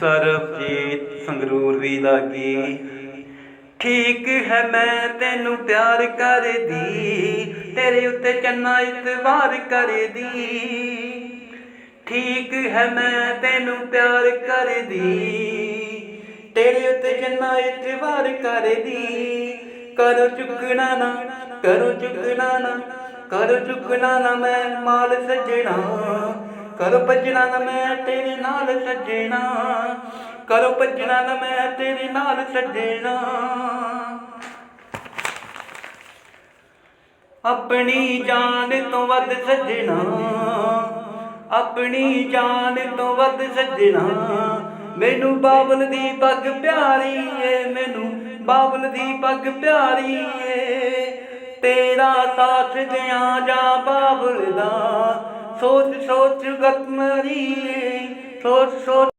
ਸਰਬਜੀਤ ਸੰਗਰੂਰ ਦੀ ਲਾਗੀ ਠੀਕ ਹੈ ਮੈਂ ਤੈਨੂੰ ਪਿਆਰ ਕਰਦੀ, ਤੇਰੇ ਉੱਤੇ ਚੰਨਾ ਇਤਵਾਰ ਕਰਦੀ। ਠੀਕ ਹੈ ਮੈਂ ਤੈਨੂੰ ਪਿਆਰ ਕਰਦੀ, ਤੇਰੇ ਉੱਤੇ ਚੰਨਾ ਇਤਵਾਰ ਕਰਦੀ। ਕਰੋ ਚੁੱਕਣਾ ਨਾ, ਕਰੋ ਚੁੱਕਣਾ ਨਾ, ਕਰੋ ਚੁੱਕਣਾ ਨਾ ਮੈਂ ਮਾਲ ਸੱਜਣਾ। ਕਰੋ ਭੱਜਣਾ ਨਾ ਮੈਂ ਤੇਰੇ ਨਾਲ ਸੱਜਣਾ। ਕਰੋ ਭੱਜਣਾ ਨਾ ਮੈਂ ਤੇਰੇ ਨਾਲ ਸੱਜਣਾ। ਆਪਣੀ ਜਾਨ ਤੋਂ ਵੱਧ ਸੱਜਣਾ। ਆਪਣੀ ਜਾਨ ਤੋਂ ਵੱਧ ਸੱਜਣਾ। ਮੈਨੂੰ ਬਾਬਲ ਦੀ ਪੱਗ ਪਿਆਰੀ ਏ, ਮੈਨੂੰ ਬਾਬਲ ਦੀ ਪੱਗ ਪਿਆਰੀ ਏ। ਤੇਰਾ ਸਾਥ ਦਿਆਂ ਜਾ ਬਾਬਲ ਦਾ। શોધ શોધ ગત મરી શોધ શોધ